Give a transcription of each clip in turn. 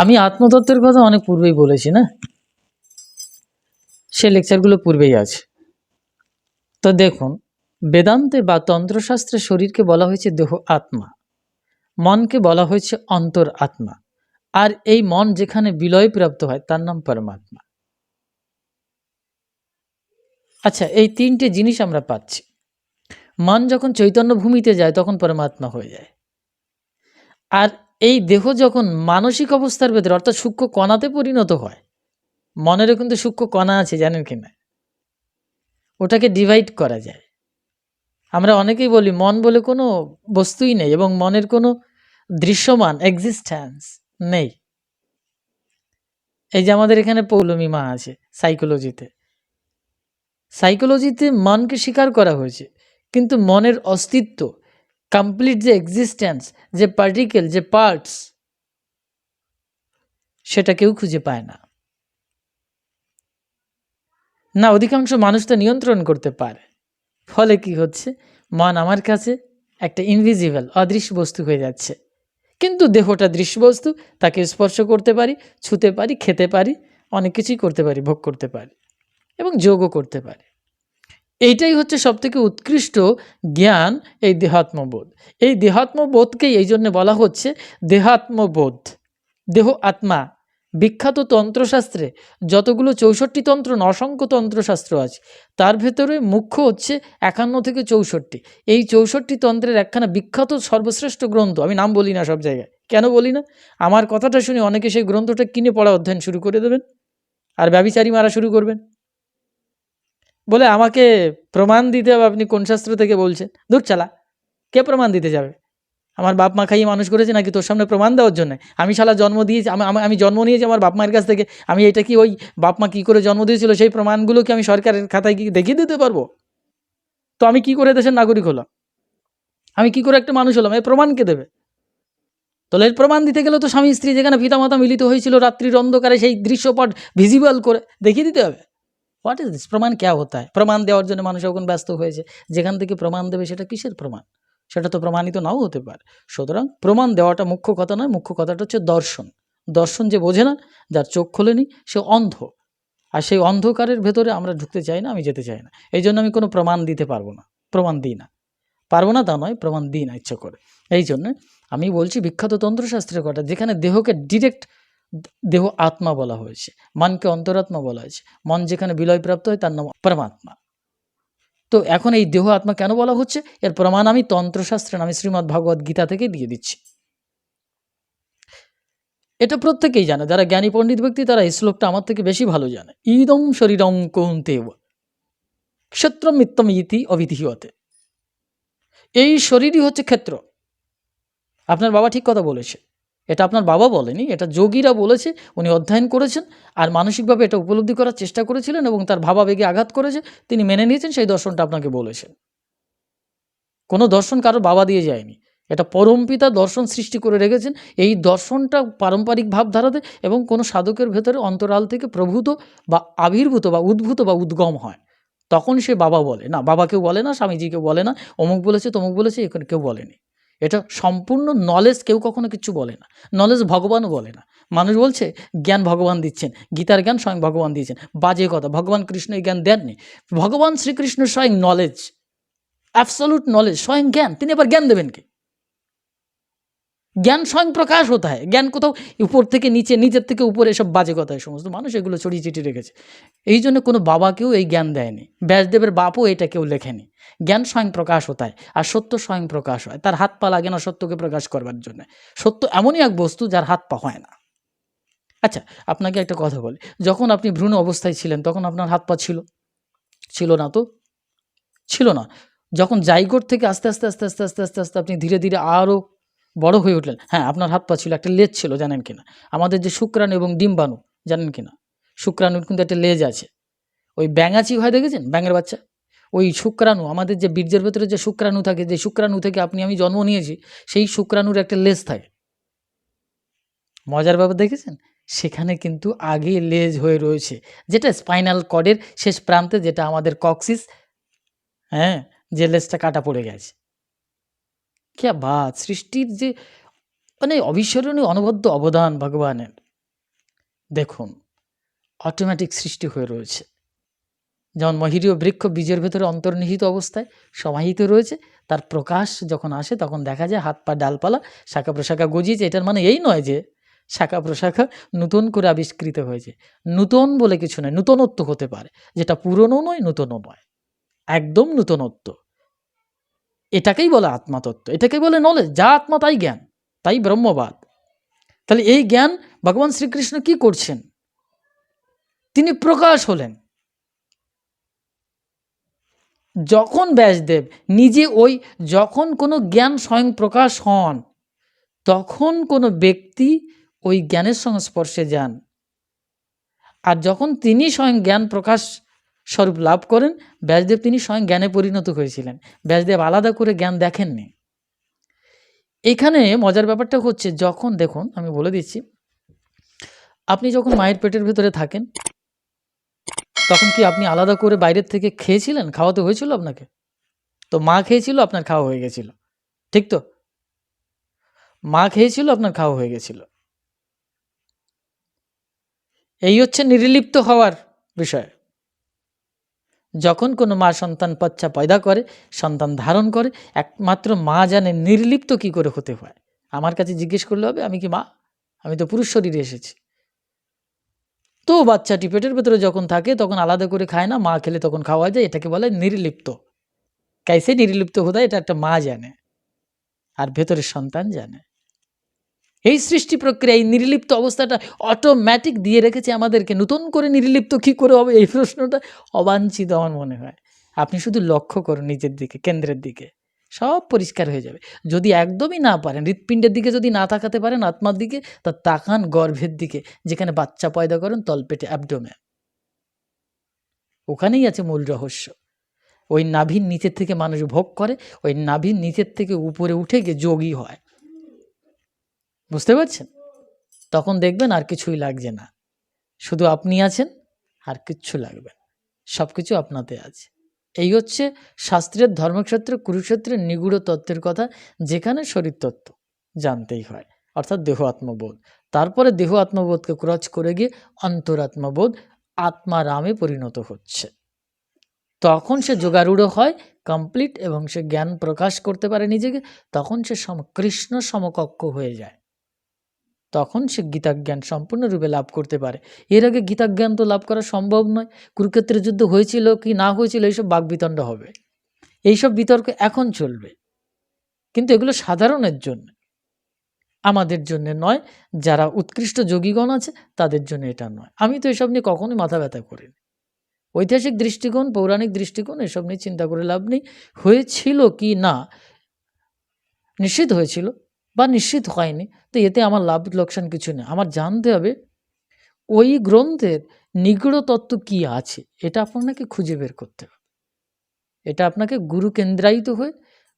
আমি আত্মতত্ত্বের কথা অনেক পূর্বেই বলেছি, না? সে লেকচারগুলো পূর্বেই আছে। তো দেখুন, বেদান্তে বা তন্ত্রশাস্ত্রে শরীরকে বলা হয়েছে দেহ আত্মা, মনকে বলা হয়েছে অন্তর আত্মা, আর এই মন যেখানে বিলয় প্রাপ্ত হয় তার নাম পরমাত্মা। আচ্ছা এই তিনটে জিনিস আমরা পাচ্ছি। মন যখন চৈতন্য ভূমিতে যায়, তখন পরমাত্মা হয়ে যায়। আর এই দেহ যখন মানসিক অবস্থার ভেতরে, অর্থাৎ সূক্ষ্ম কণাতে পরিণত হয় মনেরও কিন্তু সূক্ষ্ম কণা আছে, জানেন কি না? ওটাকে ডিভাইড করা যায়। আমরা অনেকেই বলি, মন বলে কোনো বস্তুই নেই এবং মনের কোনো দৃশ্যমান এক্সিস্ট্যান্স নেই। এই যে আমাদের এখানে পৌলমীমা আছে সাইকোলজিতে সাইকোলজিতে মনকে স্বীকার করা হয়েছে, কিন্তু মনের অস্তিত্ব কমপ্লিট যে এক্সিস্ট্যান্স যে পার্টিকেল যে পার্টস সেটা কেউ খুঁজে পায় না। না, অধিকাংশ মানুষ তো নিয়ন্ত্রণ করতে পারে। ফলে কি হচ্ছে? মন আমার কাছে একটা ইনভিজিবল অদৃশ্য বস্তু হয়ে যাচ্ছে। কিন্তু দেহটা দৃশ্য বস্তু, তাকে স্পর্শ করতে পারি, ছুতে পারি, খেতে পারি, অনেক কিছুই করতে পারি, ভোগ করতে পারি এবং যোগও করতে পারি। এইটাই হচ্ছে সবথেকে উৎকৃষ্ট জ্ঞান এই দেহাত্মবোধ। এই দেহাত্মবোধকেই এই জন্য বলা হচ্ছে দেহাত্মবোধ, দেহ আত্মা। বিখ্যাত তন্ত্রশাস্ত্রে যতগুলো চৌষট্টি তন্ত্র না অসংখ্য তন্ত্রশাস্ত্র আছে, তার ভেতরে মুখ্য হচ্ছে একান্ন থেকে চৌষট্টি। এই চৌষট্টি তন্ত্রের একখানা বিখ্যাত সর্বশ্রেষ্ঠ গ্রন্থ, আমি নাম বলি না সব জায়গায়। কেন বলি না? আমার কথাটা শুনে অনেকে সেই গ্রন্থটা কিনে পড়া অধ্যয়ন শুরু করে দেবেন, আর ব্যবিচারী মারা শুরু করবেন। বলে আমাকে প্রমাণ দিতে হবে, আপনি কোন শাস্ত্র থেকে বলছেন? দূর চালা, কে প্রমাণ দিতে যাবে? আমার বাপ মা খাইয়ে মানুষ করেছে নাকি তোর সামনে প্রমাণ দেওয়ার জন্য? আমি শালা জন্ম দিয়েছি, আমি জন্ম নিয়েছি আমার বাপ মায়ের কাছ থেকে, আমি এটা কি ওই বাপ মা কী করে জন্ম দিয়েছিল, সেই প্রমাণগুলো কি আমি সরকারের খাতায় কি দেখিয়ে দিতে পারব? তো আমি কি করে দেশের নাগরিক হলাম? আমি কি করে একটা মানুষ হলাম? এই প্রমাণকে দেবে? তাহলে এর প্রমাণ দিতে গেলে তো স্বামী, স্ত্রী যেখানে পিতামাতা মিলিত হয়েছিল, রাত্রির অন্ধকারে সেই দৃশ্যপট ভিজিবল করে দেখিয়ে দিতে হবে। হোয়াট ইজ দিস প্রমাণ ক্যা হতা হয়? প্রমাণ দেওয়ার জন্য মানুষ এখন ব্যস্ত হয়েছে। যেখান থেকে প্রমাণ দেবে সেটা কিসের প্রমাণ? সেটা তো প্রমাণিত নাও হতে পারে। সুতরাং প্রমাণ দেওয়াটা মুখ্য কথা নয়, মুখ্য কথাটা হচ্ছে দর্শন। দর্শন যে বোঝে না, যার চোখ খোলেনি, সে অন্ধ। আর সেই অন্ধকারের ভেতরে আমরা ঢুকতে চাই না, আমি যেতে চাই না। এই জন্য আমি কোনো প্রমাণ দিতে পারব না। প্রমাণ দিই না। পারব না তা নয়, প্রমাণ দিই না ইচ্ছা করে। এই জন্য আমি বলছি বিখ্যাত তন্ত্রশাস্ত্রের কথা, যেখানে দেহকে ডিরেক্ট দেহ আত্মা বলা হয়েছে, মনকে অন্তরাত্মা বলা হয়েছে। মন যেখানে বিলয়প্রাপ্ত হয় তার নাম পরমাত্মা। তো এখন এই দেহ আত্মা কেন বলা হচ্ছে? এর প্রমাণ আমি তন্ত্রশাস্ত্রের আমি শ্রীমদ্ ভগবদ গীতা থেকে দিয়ে দিচ্ছি। এটা প্রত্যেকেই জানে, যারা জ্ঞানী পণ্ডিত ব্যক্তি, তারা এই শ্লোকটা আমার থেকে বেশি ভালো জানে। ইদম শরীরম কৌন্তেব ক্ষেত্র মিত্তম ইতি অবিধিহতে। এই শরীরই হচ্ছে ক্ষেত্র। আপনার বাবা ঠিক কথা বলেছে এটা আপনার বাবা বলেনি, এটা যোগীরা বলেছে, উনি অধ্যয়ন করেছেন আর মানসিকভাবে এটা উপলব্ধি করার চেষ্টা করেছিলেন এবং তার ভাবাবেগে আঘাত করেছে, তিনি মেনে নিয়েছেন, সেই দর্শনটা আপনাকে বলেছেন। কোনো দর্শন কারও বাবা দিয়ে যায়নি। এটা পরমপিতা দর্শন সৃষ্টি করে রেখেছেন, এই দর্শনটা পারম্পরিক ভাবধারাতে এবং কোনো সাধকের ভেতরে অন্তরাল থেকে প্রভূত বা আবির্ভূত বা উদ্ভূত বা উদ্গম হয়। তখন সে বাবা বলে, না বাবা কেউ বলে না স্বামীজিকে বলে না, অমুক বলেছে, তমুক বলেছে এখানে কেউ বলেনি। এটা সম্পূর্ণ নলেজ কেউ কখনো কিছু বলে না। নলেজ ভগবানও বলে না। মানুষ বলছে, জ্ঞান ভগবান দিচ্ছেন। গীতার জ্ঞান স্বয়ং ভগবান দিয়েছেন। বাজে কথা। ভগবান কৃষ্ণ এই জ্ঞান দেননি। ভগবান শ্রীকৃষ্ণ স্বয়ং নলেজ অ্যাবসলুট নলেজ স্বয়ং জ্ঞান। তিনি আবার জ্ঞান দেবেন কি? জ্ঞান স্বয়ং প্রকাশ হতে হয় জ্ঞান কোথাও উপর থেকে নিচে নিচের থেকে উপরে এসব বাজে কথা সমস্ত মানুষ এগুলো ছড়িয়ে চিঠি রেখেছে এই জন্য কোনো বাবাকেও এই জ্ঞান দেয়নি ব্যাসদেবের বাপও এটা কেউ লেখেনি জ্ঞান স্বয়ং প্রকাশ হতে হয় আর সত্য স্বয়ং প্রকাশ হয় তার হাত পা লাগে না সত্যকে প্রকাশ করবার জন্য সত্য এমনই এক বস্তু যার হাত পা হয় না আচ্ছা আপনাকে একটা কথা বলি যখন আপনি ভ্রূণ অবস্থায় ছিলেন তখন আপনার হাত পা ছিল ছিল না তো ছিল না যখন জাইগোট থেকে আস্তে আস্তে আস্তে আস্তে আস্তে আস্তে আস্তে আপনি ধীরে ধীরে আরও বড় হয়ে উঠলেন। হ্যাঁ আপনার হাত পা ছিল একটা লেজ ছিল, জানেন কিনা? আমাদের যে শুক্রাণু এবং ডিম্বাণু, জানেন কিনা? শুক্রাণুর কিন্তু একটা লেজ আছে। ওই ব্যাঙাচি হয় দেখেছেন? ব্যাঙের বাচ্চা? ওই শুক্রাণু, আমাদের যে বীর্যের ভেতরে যে শুক্রাণু থাকে, যে শুক্রাণু থেকে আপনি, আমি জন্ম নিয়েছি, সেই শুক্রাণুর একটা লেজ থাকে। মজার ব্যাপার দেখেছেন? সেখানে কিন্তু আগে লেজ হয়ে রয়েছে, যেটা স্পাইনাল কর্ডের শেষ প্রান্তে, যেটা আমাদের কক্সিস হ্যাঁ যে লেজটা কাটা পড়ে গেছে। কে বাত সৃষ্টির যে মানে অবিস্মরণীয় অনবদ্য অবদান ভগবানের, দেখুন অটোমেটিক সৃষ্টি হয়ে রয়েছে। যেমন মহিরীয় বৃক্ষ বীজের ভেতরে অন্তর্নিহিত অবস্থায় সমাহিত রয়েছে, তার প্রকাশ যখন আসে তখন দেখা যায় হাত পা ডালপালা শাখা প্রশাখা গজিয়েছে। এটার মানে এই নয় যে শাখা প্রশাখা নতুন করে আবিষ্কৃত হয়েছে। নূতন বলে কিছু নয়, নূতনত্ব হতে পারে। যেটা পুরনো নয়, নূতনও নয়। একদম নূতনত্ব। এটাকেই বলে আত্মাতত্ত্ব, এটাকেই বলে নলেজ যা আত্মা তাই জ্ঞান, তাই ব্রহ্মবাদ। তাহলে এই জ্ঞান ভগবান শ্রীকৃষ্ণ কি করছেন? তিনি প্রকাশ হলেন। যখন ব্যাসদেব নিজে ওই যখন কোনো জ্ঞান স্বয়ং প্রকাশ হন, তখন কোনো ব্যক্তি ওই জ্ঞানের সংস্পর্শে যান। আর যখন তিনি স্বয়ং জ্ঞান প্রকাশ স্বরূপ লাভ করেন। ব্যাসদেব তিনি স্বয়ং জ্ঞানে পরিণত হয়েছিলেন। ব্যাসদেব আলাদা করে জ্ঞান দেখেননি। এখানে মজার ব্যাপারটা হচ্ছে, যখন দেখুন, আমি বলে দিচ্ছি, আপনি যখন মায়ের পেটের ভেতরে থাকেন, তখন কি আপনি আলাদা করে বাইরের থেকে খেয়েছিলেন? খাওয়াতে হয়েছিল আপনাকে। তো মা খেয়েছিল, আপনার খাওয়া হয়ে গেছিল। ঠিক তো? মা খেয়েছিল, আপনার খাওয়া হয়ে গেছিল। এই হচ্ছে নির্লিপ্ত হওয়ার বিষয়। যখন কোনো মা সন্তান বাচ্চা পয়দা করে, সন্তান ধারণ করে, একমাত্র মা জানে নির্লিপ্ত কি করে হতে হয়। আমার কাছে জিজ্ঞেস করলে হবে, আমি কি মা? আমি তো পুরুষ শরীরে এসেছি। তো বাচ্চাটি পেটের ভেতরে যখন থাকে, তখন আলাদা করে খায় না, মা খেলে তখন খাওয়া যায়, এটাকে বলে নির্লিপ্ত। কাইসে নির্লিপ্ত হতে এটা একটা মা জানে, আর ভেতরের সন্তান জানে। এই সৃষ্টি প্রক্রিয়া, এই নির্লিপ্ত অবস্থাটা অটোম্যাটিক দিয়ে রেখেছে আমাদেরকে। নতুন করে নির্লিপ্ত কি করে হবে এই প্রশ্নটা অবাঞ্ছিত আমার মনে হয়। আপনি শুধু লক্ষ্য করুন নিজের দিকে, কেন্দ্রের দিকে। সব পরিষ্কার হয়ে যাবে। যদি একদমই না পারেন, হৃৎপিণ্ডের দিকে যদি না তাকাতে পারেন, আত্মার দিকে, তা তাকান গর্ভের দিকে, যেখানে বাচ্চা পয়দা করেন, তলপেটে অ্যাবডোমে ওখানেই আছে মূল রহস্য। ওই নাভির নিচের থেকে মানুষ ভোগ করে, ওই নাভির নিচের থেকে উপরে উঠে গিয়ে যোগী হয়। বুঝতে পারছেন? তখন দেখবেন আর কিছুই লাগছে না। শুধু আপনি আছেন আর কিচ্ছু লাগবে না। সব কিছু আপনাতে আছে। এই হচ্ছে শাস্ত্রের ধর্মক্ষেত্রে, কুরুক্ষেত্রের নিগুড় তত্ত্বের কথা, যেখানে শরীর তত্ত্ব জানতেই হয়। অর্থাৎ দেহ আত্মবোধ তারপরে দেহ আত্মবোধকে ক্রচ করে গিয়ে অন্তরাত্মবোধ, আত্মারামে পরিণত হচ্ছে। তখন সে যোগারূঢ় হয় কমপ্লিট এবং সে জ্ঞান প্রকাশ করতে পারে নিজেকে, তখন সে সম, কৃষ্ণ সমকক্ষ হয়ে যায়। তখন সে গীতাজ্ঞান সম্পূর্ণরূপে লাভ করতে পারে। এর আগে গীতাজ্ঞান তো লাভ করা সম্ভব নয়। কুরুক্ষেত্রের যুদ্ধ হয়েছিল কি না হয়েছিল, এইসব বাকবিতণ্ড হবে। এইসব বিতর্ক এখন চলবে। কিন্তু এগুলো সাধারণের জন্য। আমাদের জন্য নয়, যারা উৎকৃষ্ট যোগীগণ আছে, তাদের জন্য এটা নয়। আমি তো এসব নিয়ে কখনোই মাথা ব্যথা করিনি। ঐতিহাসিক দৃষ্টিকোণ, পৌরাণিক দৃষ্টিকোণ, এসব নিয়ে চিন্তা করে লাভ নেই। হয়েছিল কি না? নিশ্চিত হয়েছিল। বা নিশ্চিত হয়নি, তো এতে আমার লাভ লোকসান কিছু নেই। আমার জানতে হবে ওই গ্রন্থের নিগূঢ় তত্ত্ব কী আছে, এটা আপনাকে খুঁজে বের করতে হবে। এটা আপনাকে গুরু কেন্দ্রায়িত হয়ে,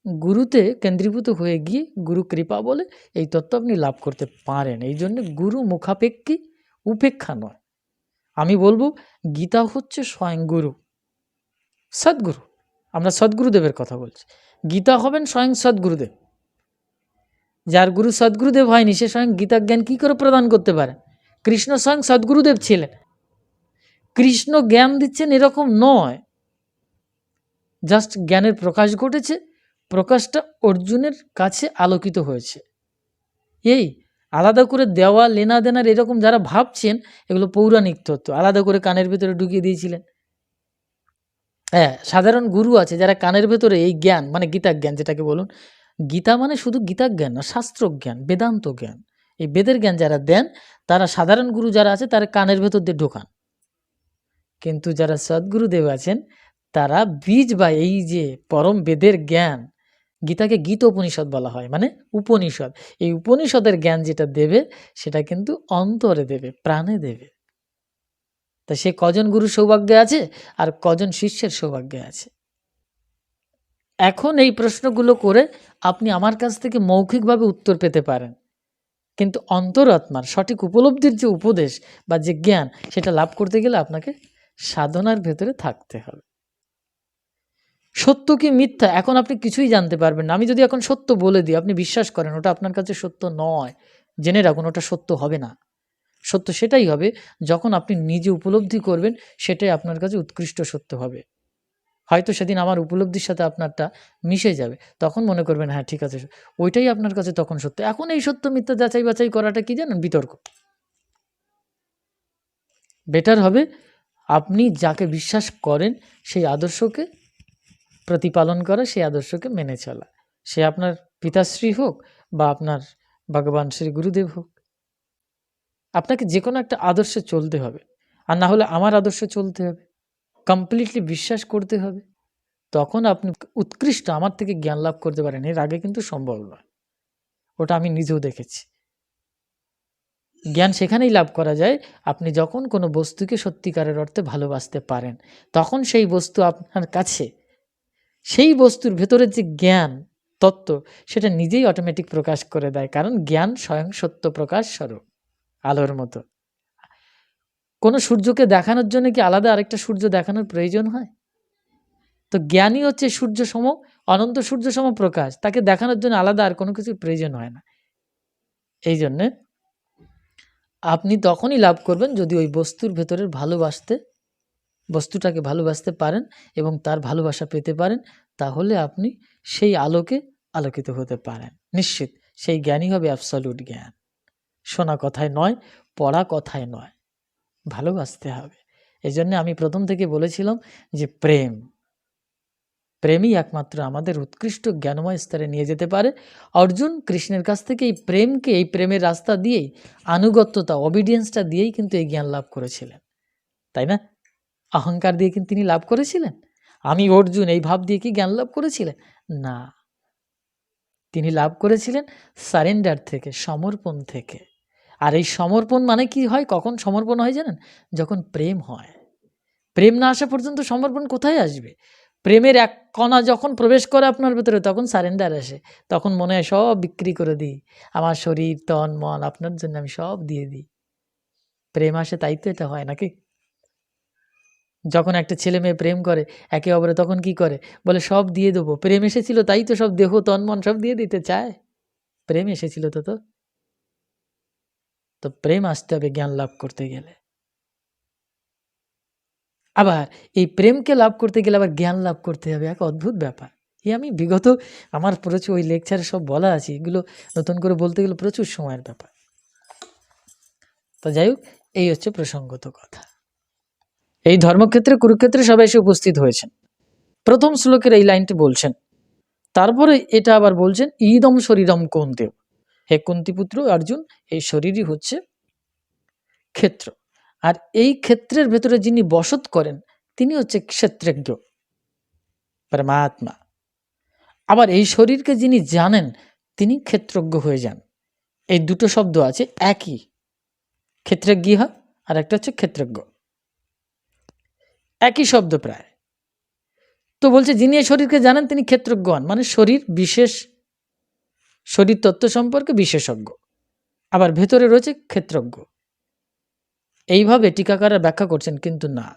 গুরুতে কেন্দ্রীভূত হয়ে গিয়ে গুরু কৃপা বলে এই তত্ত্ব আপনি লাভ করতে পারেন। এই জন্য গুরু মুখাপেক্ষী উপেক্ষা নয়। আমি বলব গীতা হচ্ছে স্বয়ং গুরু, সদ্গুরু। আমরা সদ্গুরুদেবের কথা বলছি। গীতা হবেন স্বয়ং সদ্গুরুদেব। যার গুরু সদ্গুরুদেব হয়নি, সে স্বয়ং গীতা জ্ঞান কী করে প্রদান করতে পারে? কৃষ্ণ স্বয়ং সদ্গুরুদেব ছিলেন। কৃষ্ণ জ্ঞান দিচ্ছেন এরকম নয়। জাস্ট জ্ঞানের প্রকাশ ঘটেছে, প্রকাশটা অর্জুনের কাছে আলোকিত হয়েছে। এই আলাদা করে দেওয়া, লেনা দেনার এরকম যারা ভাবছেন, এগুলো পৌরাণিক তত্ত্ব, আলাদা করে কানের ভেতরে ঢুকিয়ে দিয়েছিলেন। হ্যাঁ সাধারণ গুরু আছে যারা কানের ভেতরে এই জ্ঞান মানে গীতা জ্ঞান যেটাকে বলুন গীতা মানে শুধু গীতা জ্ঞান না শাস্ত্র জ্ঞান বেদান্ত জ্ঞান। এই বেদের জ্ঞান যারা দেন, তারা সাধারণ গুরু যারা আছে, তারা কানের ভেতর দিয়ে ঢোকান। কিন্তু যারা সদ্গুরুদেব আছেন, তারা বীজ বা এই যে পরম বেদের জ্ঞান, গীতাকে গীত উপনিষদ বলা হয় মানে উপনিষদ। এই উপনিষদের জ্ঞান যেটা দেবে, সেটা কিন্তু অন্তরে দেবে, প্রাণে দেবে। তা সে কজন গুরু সৌভাগ্যে আছে, আর কজন শিষ্যের সৌভাগ্যে আছে? এখন এই প্রশ্নগুলো করে আপনি আমার কাছ থেকে মৌখিকভাবে উত্তর পেতে পারেন। কিন্তু অন্তরাত্মার সঠিক উপলব্ধির যে উপদেশ বা যে জ্ঞান, সেটা লাভ করতে গেলে আপনাকে সাধনার ভেতরে থাকতে হবে। সত্য কি মিথ্যা? এখন আপনি কিছুই জানতে পারবেন না। আমি যদি এখন সত্য বলে দিই, আপনি বিশ্বাস করেন ওটা আপনার কাছে সত্য নয়। জেনে রাখুন, ওটা সত্য হবে না। সত্য সেটাই হবে, যখন আপনি নিজে উপলব্ধি করবেন, সেটাই আপনার কাছে উৎকৃষ্ট সত্য হবে। হয়তো সেদিন আমার উপলব্ধির সাথে আপনারটা মিশে যাবে। তখন মনে করবেন হ্যাঁ ঠিক আছে, ওইটাই আপনার কাছে তখন সত্য। এখন এই সত্য মিথ্যা যাচাই বাছাই করাটা কি জানেন? বিতর্ক। বেটার হবে, আপনি যাকে বিশ্বাস করেন, সেই আদর্শকে প্রতিপালন করা, সেই আদর্শকে মেনে চলা। সে আপনার পিতাশ্রী হোক বা আপনার ভগবান শ্রী গুরুদেব হোক। আপনাকে যে কোনো একটা আদর্শে চলতে হবে। আর না হলে আমার আদর্শে চলতে হবে। কমপ্লিটলি বিশ্বাস করতে হবে। তখন আপনি উৎকৃষ্ট, আমার থেকে জ্ঞান লাভ করতে পারেন। এর আগে কিন্তু সম্ভব নয়। ওটা আমি নিজেও দেখেছি। জ্ঞান সেখানেই লাভ করা যায়, আপনি যখন কোনো বস্তুকে সত্যিকারের অর্থে ভালোবাসতে পারেন, তখন সেই বস্তু আপনার কাছে। সেই বস্তুর ভেতরের যে জ্ঞান, তত্ত্ব, সেটা নিজেই অটোমেটিক প্রকাশ করে দেয়। কারণ জ্ঞান স্বয়ং সত্য প্রকাশ স্বরূপ, আলোর মতো। কোনো সূর্যকে দেখানোর জন্য কি আলাদা আরেকটা সূর্য দেখানোর প্রয়োজন হয়? তো জ্ঞানই হচ্ছে সূর্য সম অনন্ত সূর্য সম প্রকাশ। তাকে দেখানোর জন্য আলাদা আর কোনো কিছুর প্রয়োজন হয় না। এই জন্যে আপনি তখনই লাভ করবেন যদি ওই বস্তুর ভেতরের ভালোবাসতে, বস্তুটাকে ভালোবাসতে পারেন এবং তার ভালোবাসা পেতে পারেন, তাহলে আপনি সেই আলোকে আলোকিত হতে পারেন। নিশ্চিত, সেই জ্ঞানই হবে অ্যাবসলিউট জ্ঞান। শোনা কথায় নয়, পড়া কথায় নয়। ভালোবাসতে হবে। এই জন্য আমি প্রথম থেকে বলেছিলাম যে প্রেম। প্রেমই একমাত্র আমাদের উৎকৃষ্ট জ্ঞানময় স্তরে নিয়ে যেতে পারে। অর্জুন কৃষ্ণের কাছ থেকে এই প্রেমকে, এই প্রেমের রাস্তা দিয়েই, আনুগত্যতা অবিডিয়েন্সটা দিয়েই কিন্তু এই জ্ঞান লাভ করেছিলেন। তাই না? অহংকার দিয়ে কিন্তু তিনি লাভ করেছিলেন? আমি অর্জুন, এই ভাব দিয়ে কি জ্ঞান লাভ করেছিলেন? না। তিনি লাভ করেছিলেন সারেন্ডার থেকে, সমর্পণ থেকে। আর এই সমর্পণ মানে কি হয়? কখন সমর্পণ হয় জানেন? যখন প্রেম হয়। প্রেম না আসা পর্যন্ত সমর্পণ কোথায় আসবে? প্রেমের এক কণা যখন প্রবেশ করে আপনার ভেতরে, তখন সারেন্ডার আসে। তখন মনে হয় সব বিক্রি করে দিই। আমার শরীর, তন, মন আপনার জন্য আমি সব দিয়ে দিই। প্রেম আসে, তাই তো এটা হয় নাকি? যখন একটা ছেলে মেয়ে প্রেম করে, একে অপরে তখন কি করে? বলে, সব দিয়ে দেবো। প্রেম এসেছিল, তাই তো সব দেহ, তন, মন সব দিয়ে দিতে চায়। প্রেম এসেছিল তো তো তো প্রেম আসতে হবে, জ্ঞান লাভ করতে গেলে। আবার এই প্রেমকে লাভ করতে গেলে আবার জ্ঞান লাভ করতে হবে, এক অদ্ভুত ব্যাপার। এই আমি বিগত আমার প্রচুর ওই লেকচারে সব বলা আছে, এগুলো নতুন করে বলতে গেলে প্রচুর সময়ের ব্যাপার। তো যাই হোক, এই হচ্ছে প্রসঙ্গত কথা। এই ধর্মক্ষেত্রে, কুরুক্ষেত্রে সবাই এসে উপস্থিত হয়েছেন। প্রথম শ্লোকের এই লাইনটি বলছেন, তারপরে এটা আবার বলছেন, ইদম শরীরম কোন দেব হে কুন্তিপুত্র অর্জুন, এই শরীরই হচ্ছে ক্ষেত্র। আর এই ক্ষেত্রের ভেতরে যিনি বসত করেন, তিনি হচ্ছে ক্ষেত্রজ্ঞ, পরমাত্মা। আবার এই শরীরকে যিনি জানেন, তিনি ক্ষেত্রজ্ঞ হয়ে যান। এই দুটো শব্দ আছে একই। ক্ষেত্রজ্ঞ আর একটা হচ্ছে ক্ষেত্রজ্ঞ। একই শব্দ প্রায়। তো বলছে, যিনি এই শরীরকে জানেন, তিনি ক্ষেত্রজ্ঞ হন। মানে শরীর বিশেষ শরীর তত্ত্ব সম্পর্কে বিশেষজ্ঞ। আবার ভেতরে রয়েছে ক্ষেত্রজ্ঞ। এইভাবে টিকাকাররা ব্যাখ্যা করছেন কিন্তু না।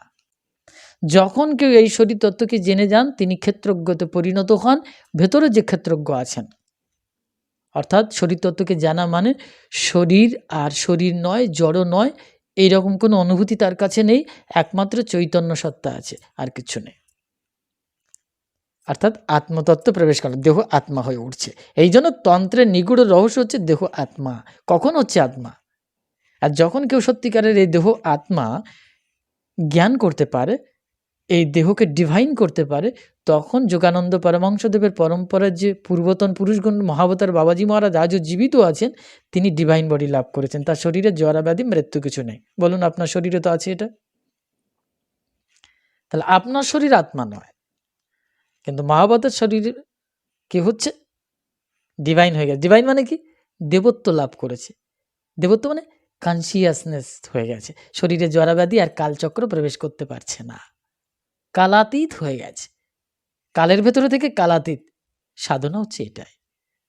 যখন কেউ এই শরীর তত্ত্বকে জেনে যান, তিনি ক্ষেত্রজ্ঞতে পরিণত হন, ভেতরে যে ক্ষেত্রজ্ঞ আছেন। অর্থাৎ শরীর তত্ত্বকে জানা মানে শরীর আর শরীর নয়, জড় নয়, এইরকম কোনো অনুভূতি তার কাছে নেই, একমাত্র চৈতন্য সত্তা আছে, আর কিছু নেই। অর্থাৎ আত্মতত্ত্ব প্রবেশ করে দেহ আত্মা হয়ে উঠছে। এই জন্য তন্ত্রের নিগুড় রহস্য হচ্ছে দেহ আত্মা। কখন হচ্ছে আত্মা? আর যখন কেউ সত্যিকারের এই দেহ আত্মা জ্ঞান করতে পারে, এই দেহকে ডিভাইন করতে পারে, তখন যোগানন্দ পরমাংশদেবের পরম্পরার যে পূর্বতন পুরুষগণ, মহাবতার বাবাজি মহারাজ আজও জীবিত আছেন, তিনি ডিভাইন বডি লাভ করেছেন। তার শরীরে জরা ব্যাধি মৃত্যু কিছু নেই। বলুন, আপনার শরীরে তো আছে এটা? তাহলে আপনার শরীর আত্মা নয়। কিন্তু মহাভারতের শরীর কি হচ্ছে? ডিভাইন হয়ে গেছে। ডিভাইন মানে কি? দেবত্ব লাভ করেছে। দেবত্ব মানে কনসিয়াসনেস হয়ে গেছে। শরীরে জরাব্যাধি আর কালচক্র প্রবেশ করতে পারছে না। কালাতীত হয়ে গেছে। কালের ভেতরে থেকে কালাতীত সাধনা হচ্ছে এটাই।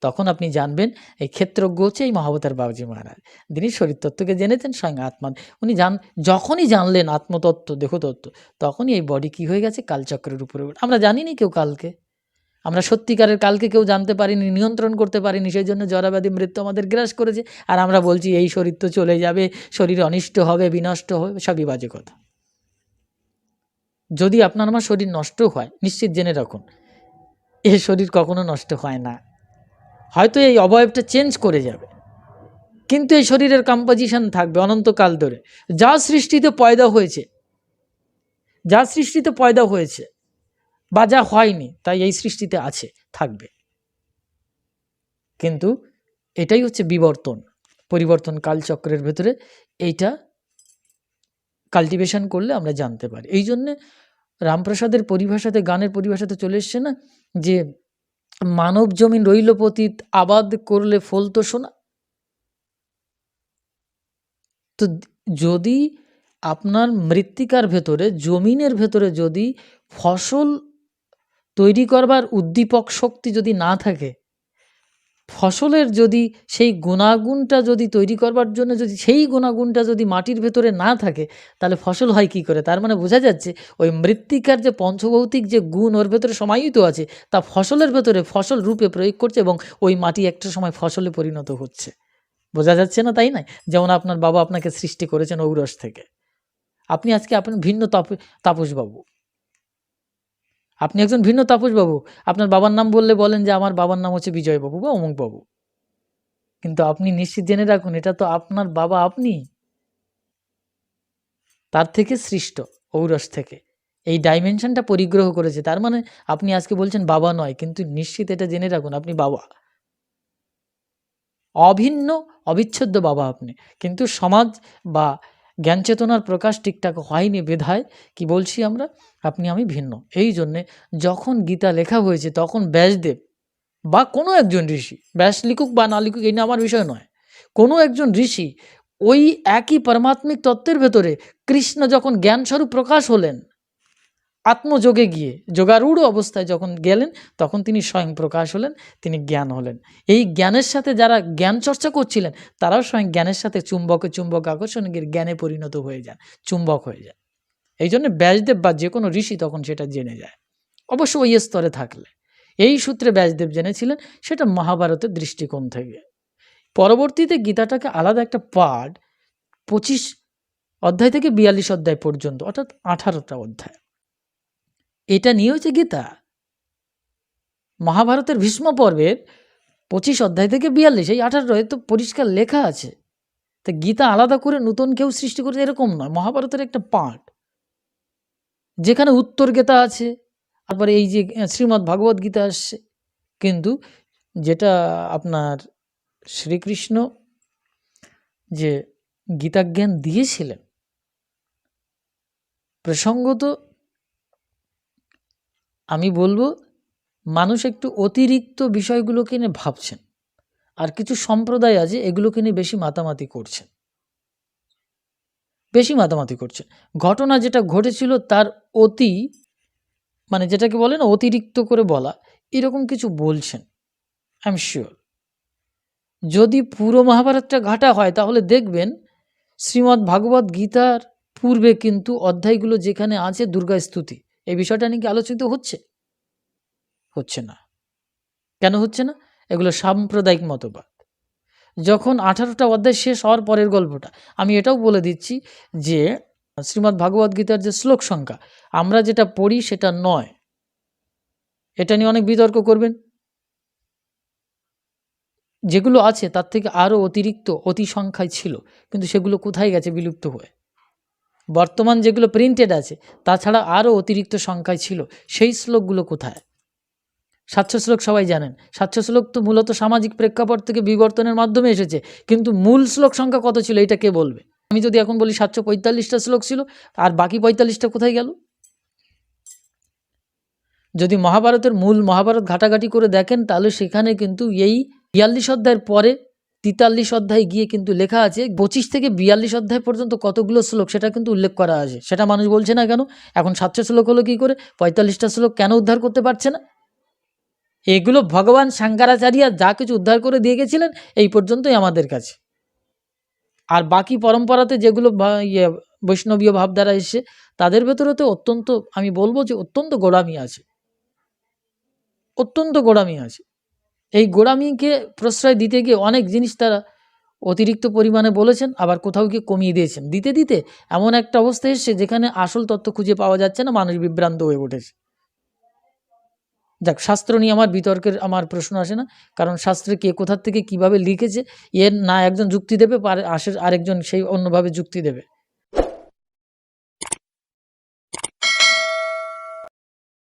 তখন আপনি জানবেন এই ক্ষেত্রজ্ঞ হচ্ছে এই মহাবতার বাবুজি মহারাজ। যিনি শরীরতত্ত্বকে জেনেছেন, স্বয়ং আত্মা উনি জান, যখনই জানলেন আত্মতত্ত্ব, দেহতত্ত্ব, তখনই এই বডি কি হয়ে গেছে? কালচক্রের উপরে আমরা জানি না কেউ কালকে। আমরা সত্যিকারের কালকে কেউ জানতে পারিনি, নিয়ন্ত্রণ করতে পারিনি সেই জন্য জরাব্যাধি মৃত্যু আমাদের গ্রাস করেছে। আর আমরা বলছি, এই শরীর তো চলে যাবে, শরীর অনিষ্ট হবে, বিনষ্ট হবে, সবই বাজে কথা। যদি আপনার আমার শরীর নষ্ট হয়, নিশ্চিত জেনে রাখুন, এ শরীর কখনো নষ্ট হয় না। হয়তো এই অবয়বটা চেঞ্জ করে যাবে। কিন্তু এই শরীরের কম্পোজিশন থাকবে অনন্তকাল ধরে। যা সৃষ্টিতে পয়দা হয়েছে, যা সৃষ্টিতে পয়দা হয়েছে, বা যা হয়নি, তাই এই সৃষ্টিতে আছে, থাকবে। কিন্তু এটাই হচ্ছে বিবর্তন, পরিবর্তন কালচক্রের ভেতরে। এইটা কাল্টিভেশন করলে আমরা জানতে পারি। এই জন্যে রামপ্রসাদের পরিভাষাতে, গানের পরিভাষাতে চলে এসছে না, যে মানব জমিন রইল পতীত, আবাদ করলে ফলতো শোনা তো যদি আপনার মৃত্তিকার ভেতরে, জমিনের ভেতরে যদি ফসল তৈরি করবার উদ্দীপক শক্তি যদি না থাকে ফসলের যদি সেই গুণাগুণটা যদি তৈরি করবার জন্য যদি সেই গুণাগুণটা যদি মাটির ভেতরে না থাকে, তাহলে ফসল হয় কী করে? তার মানে বোঝা যাচ্ছে ওই মৃত্তিকার যে পঞ্চভৌতিক যে গুণ ওর ভেতরে সমাহিত আছে, তা ফসলের ভেতরে ফসল রূপে প্রয়োগ করছে এবং ওই মাটি একটা সময় ফসলে পরিণত হচ্ছে। বোঝা যাচ্ছে না তাই নয়? যেমন আপনার বাবা আপনাকে সৃষ্টি করেছেন ঔরস থেকে। আপনি আজকে আপনি ভিন্ন তাপ, তাপসবাবু। আপনি একজন ভিন্ন তাপসবাবু। আপনার বাবার নাম বললে বলেন যে, আমার বাবার নাম হচ্ছে বিজয়বাবু বা অমুকবাবু। কিন্তু আপনি নিশ্চিত জেনে রাখুন, এটা তো আপনার বাবা আপনি। তার থেকে সৃষ্ট ঔরস থেকে। এই ডাইমেনশনটা পরিগ্রহ করেছে। তার মানে আপনি আজকে বলছেন বাবা নয়, কিন্তু নিশ্চিত এটা জেনে রাখুন, আপনি বাবা। অভিন্ন, অবিচ্ছেদ্য বাবা আপনি। কিন্তু সমাজ বা জ্ঞান চেতনার প্রকাশ ঠিকঠাক হয়নি বেধায়, কি বলছি আমরা? আপনি, আমি ভিন্ন। এই জন্যে যখন গীতা লেখা হয়েছে, তখন ব্যাসদেব বা কোনো একজন ঋষি, ব্যাস লিখুক বা না লিখুক, এই না আমার বিষয় নয়, কোনো একজন ঋষি ওই একই পারমাত্মিক তত্ত্বের ভেতরে কৃষ্ণ যখন জ্ঞানস্বরূপ প্রকাশ হলেন আত্মযোগে গিয়ে, যোগারূঢ় অবস্থায় যখন গেলেন, তখন তিনি স্বয়ং প্রকাশ হলেন, তিনি জ্ঞান হলেন। এই জ্ঞানের সাথে যারা জ্ঞান চর্চা করছিলেন, তারাও স্বয়ং জ্ঞানের সাথে চুম্বকে, চুম্বক আকর্ষণ জ্ঞানে পরিণত হয়ে যান, চুম্বক হয়ে যায় এই জন্য ব্যাসদেব বা যে কোনো ঋষি তখন সেটা জেনে যায়। অবশ্য ওই স্তরে থাকলে। এই সূত্রে ব্যাসদেব জেনেছিলেন, সেটা মহাভারতের দৃষ্টিকোণ থেকে। পরবর্তীতে গীতাটাকে আলাদা একটা পাঠ পঁচিশ অধ্যায় থেকে বিয়াল্লিশ অধ্যায় পর্যন্ত, অর্থাৎ আঠারোটা অধ্যায়। এটা নিয়ে হচ্ছে গীতা। মহাভারতের ভীষ্ম পর্বের পঁচিশ অধ্যায় থেকে বিয়াল্লিশ, এই আঠারোয় তো পরিষ্কার লেখা আছে। তা গীতা আলাদা করে নতুন কেউ সৃষ্টি করেছে এরকম নয়, মহাভারতের একটা পাঠ। যেখানে উত্তর গীতা আছে, তারপরে এই যে শ্রীমদ্ ভাগবত গীতা আসছে। কিন্তু যেটা আপনার শ্রীকৃষ্ণ যে গীতাজ্ঞান দিয়েছিলেন, প্রসঙ্গত আমি বলব, মানুষ একটু অতিরিক্ত বিষয়গুলোকে নিয়ে ভাবছেন। আর কিছু সম্প্রদায় আছে, এগুলোকে নিয়ে বেশি মাতামাতি করছেন। বেশি মাতামাতি করছেন। ঘটনা যেটা ঘটেছিল তার অতি মানে যেটাকে বলে না, অতিরিক্ত করে বলা, এরকম কিছু বলছেন আই এম শিওর যদি পুরো মহাভারতটা ঘাটা হয়, তাহলে দেখবেন, শ্রীমদ্ ভাগবত গীতার পূর্বে কিন্তু অধ্যায়গুলো যেখানে আছে, দুর্গা স্তুতি এই বিষয়টা নিয়ে কি আলোচিত হচ্ছে? হচ্ছে না। কেন হচ্ছে না? এগুলো সাম্প্রদায়িক মতবাদ। যখন আঠারোটা অধ্যায় শেষ হওয়ার পরের গল্পটা, আমি এটাও বলে দিচ্ছি যে, শ্রীমদ্ ভাগবত গীতার যে শ্লোক সংখ্যা, আমরা যেটা পড়ি সেটা নয়। এটা নিয়ে অনেক বিতর্ক করবেন? যেগুলো আছে তার থেকে আরও অতিরিক্ত অতি সংখ্যায় ছিল, কিন্তু সেগুলো কোথায় গেছে বিলুপ্ত হয়ে? বর্তমান যেগুলো প্রিন্টেড আছে, তাছাড়া আরও অতিরিক্ত সংখ্যায় ছিল, সেই শ্লোকগুলো কোথায়? সাতশো শ্লোক সবাই জানেন। সাতশো শ্লোক তো মূলত সামাজিক প্রেক্ষাপট থেকে বিবর্তনের মাধ্যমে এসেছে, কিন্তু মূল শ্লোক সংখ্যা কত ছিল এটা কে বলবে? আমি যদি এখন বলি সাতশো পঁয়তাল্লিশটা শ্লোক ছিল, আর বাকি পঁয়তাল্লিশটা কোথায় গেল? যদি মহাভারতের মূল মহাভারত ঘাটাঘাটি করে দেখেন, তাহলে সেখানে কিন্তু এই বিয়াল্লিশ অধ্যায়ের পরে তেতাল্লিশ অধ্যায় গিয়ে কিন্তু লেখা আছে, পঁচিশ থেকে বিয়াল্লিশ অধ্যায় পর্যন্ত কতগুলো শ্লোক সেটা কিন্তু উল্লেখ করা আছে। সেটা মানুষ বলছে না কেন? এখন সাতশো শ্লোক হলো কী করে? পঁয়তাল্লিশটা শ্লোক কেন উদ্ধার করতে পারছে না? এগুলো ভগবান শঙ্করাচার্য যা কিছু উদ্ধার করে দিয়ে গেছিলেন, এই পর্যন্তই আমাদের কাছে। আর বাকি পরম্পরাতে যেগুলো ইয়ে বৈষ্ণবীয় ভাবধারা এসে তাদের ভেতরে তো অত্যন্ত, আমি বলব যে অত্যন্ত গোড়ামি আছে। অত্যন্ত গোড়ামি আছে। এই গোড়ামিকে প্রশ্রয় দিতে গিয়ে অনেক জিনিস তারা অতিরিক্ত পরিমাণে বলেছেন, আবার কোথাও গিয়ে কমিয়ে দিয়েছেন। দিতে দিতে এমন একটা অবস্থা এসছে যেখানে আসল তথ্য খুঁজে পাওয়া যাচ্ছে না, মানুষ বিভ্রান্ত হয়ে উঠেছে। যাক, শাস্ত্র নিয়ে আমার বিতর্কের আমার প্রশ্ন আসে না, কারণ শাস্ত্রে কে কোথার থেকে কীভাবে লিখেছে, এর না একজন যুক্তি দেবে আরেকজন সেই অন্যভাবে যুক্তি দেবে।